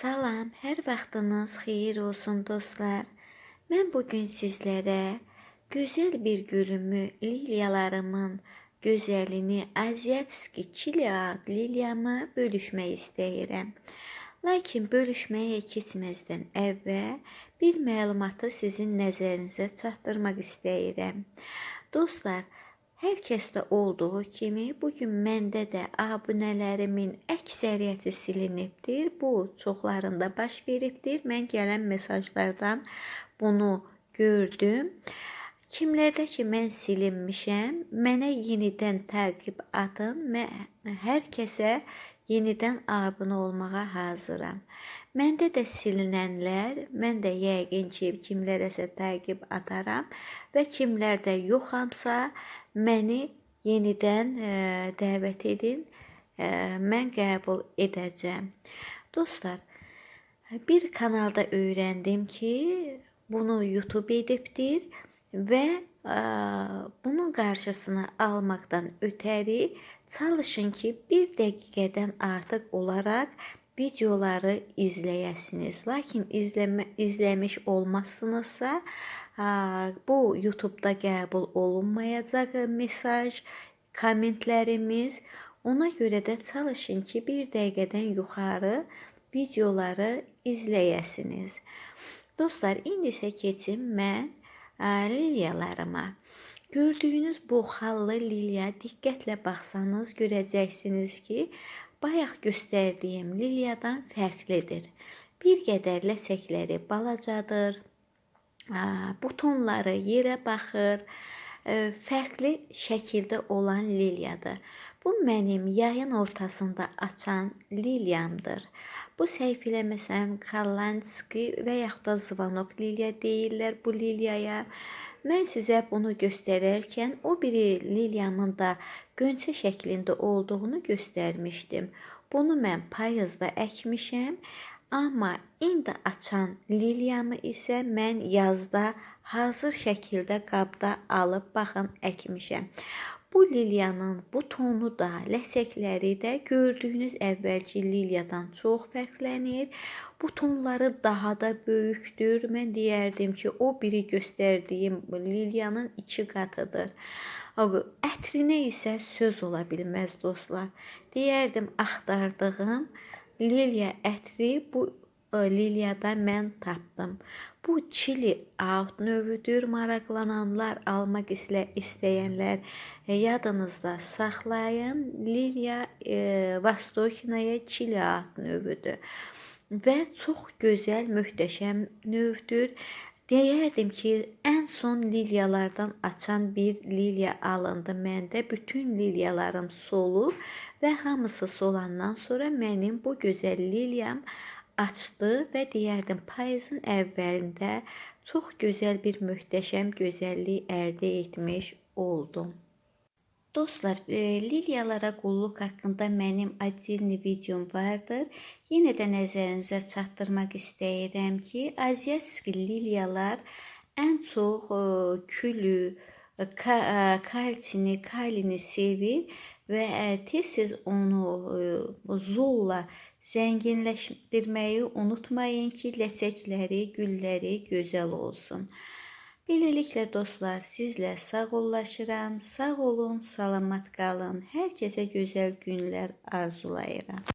Salam, hər vaxtınız xeyir olsun dostlar. Mən bu gün sizlərə gözəl bir gülümü, lilyalarımın gözəlini, Aziyatski Çiliaq lilyamı bölüşmək istəyirəm. Lakin bölüşməyə keçməzdən əvvəl bir məlumatı sizin nəzərinizə çatdırmaq istəyirəm. Dostlar, Hər kəsdə olduğu kimi bu gün məndə də abunələrimin əksəriyyəti silinibdir. Bu çoxlarında baş veribdir. Mən gələn mesajlardan bunu gördüm. Kimlərdə ki mən silinmişəm, mənə yenidən təqib atın. Mən hər kəsə yenidən abunə olmağa hazıram. Məndə də silinənlər, mən də yəqin ki, kimlərəsə təqib ataram və kimlərdə yoxamsa, məni yenidən ə, e, dəvət edin. Ə, e, mən qəbul edəcəm. Dostlar, bir kanalda öyrəndim ki, bunu YouTube edibdir və e, bunun qarşısını almaqdan ötəri çalışın ki, bir dəqiqədən artıq olaraq videoları izləyəsiniz. Lakin izləmə, izləmiş olmazsınızsa, bu YouTube-da qəbul olunmayacaq mesaj, kommentlərimiz. Ona görə də çalışın ki, bir dəqiqədən yuxarı videoları izləyəsiniz. Dostlar, indi isə keçim mən lilyalarıma. Gördüyünüz bu xallı lilya diqqətlə baxsanız görəcəksiniz ki, bayaq göstərdiyim lilyadan fərqlidir. Bir qədər ləçəkləri balacadır. Butonları yerə baxır. Fərqli şəkildə olan lilyadır. Bu mənim yayın ortasında açan lilyamdır. Bu səhv eləməsəm Kalanski və yaxud da Zvanok lilya deyirlər bu lilyaya. Mən sizə bunu göstərərkən o biri lilyamın da gönçə şəklində olduğunu göstərmişdim. Bunu mən payızda əkmişəm, amma indi açan lilyamı isə mən yazda hazır şəkildə qabda alıb baxın əkmişəm. Bu lilyanın butonu da, ləçəkləri də gördüyünüz əvvəlki lilyadan çox fərqlənir. Butonları daha da böyükdür. Mən deyərdim ki, o biri göstərdiyim lilyanın 2 qatıdır. Ətrinə isə söz ola bilməz dostlar. Deyərdim axtardığım lilya ətri bu Liliada mən tapdım. Bu çili out növüdür. Maraqlananlar, almaq istəyənlər e, yadınızda saxlayın. Liliya e, Vastoknaya çili out növüdür. Və çox gözəl, möhtəşəm növdür. Deyərdim ki, ən son lilyalardan açan bir lilya alındı məndə. Bütün lilyalarım solub və hamısı solandan sonra mənim bu gözəl lilyam açdı və deyərdim payızın əvvəlində çox gözəl bir möhtəşəm gözəllik əldə etmiş oldum. Dostlar, e, lilyalara qulluq haqqında mənim adilni videom vardır. Yenə də nəzərinizə çatdırmaq istəyirəm ki, aziyatik lilyalar ən çox e, külü, e, ka, e, kalsini, kalini sevir və e, tez-tez onu e, zolla zənginləşdirməyi unutmayın ki, ləçəkləri, gülləri gözəl olsun. Beləliklə dostlar, sizlə sağollaşıram. Sağ olun, salamat qalın. Hər kəsə gözəl günlər arzulayıram.